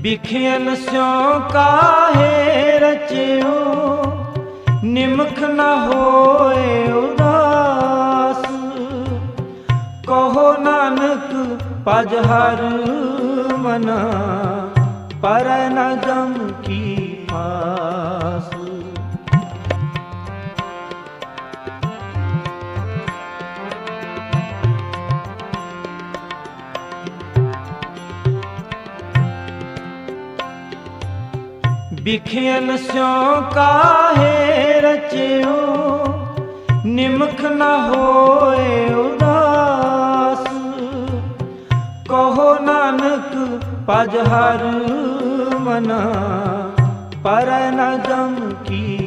ਬਿਖਿਆਨ ਸਿਉ ਕਾਹੇ ਰਚਿਓ, ਨਿਮਖ ਨਾ ਹੋਏ ਉਦਾਸ। ਕਹੋ ਨਾਨਕ ਪਜ ਹਰ ਮਨਾ, ਪਰ ਨ ਗਮ ਕੀ ਬਿਖਿਆਨ ਸਿਉ ਕਾਹੇ ਰਚਿਓ ਨਿਮਖ ਨਾ ਹੋਏ ਉਦਾਸ। ਕਹੋ ਨਾਨਕ ਪਜ ਹਰ ਮਨਾ, ਪਰ ਨ ਗਮ ਕੀ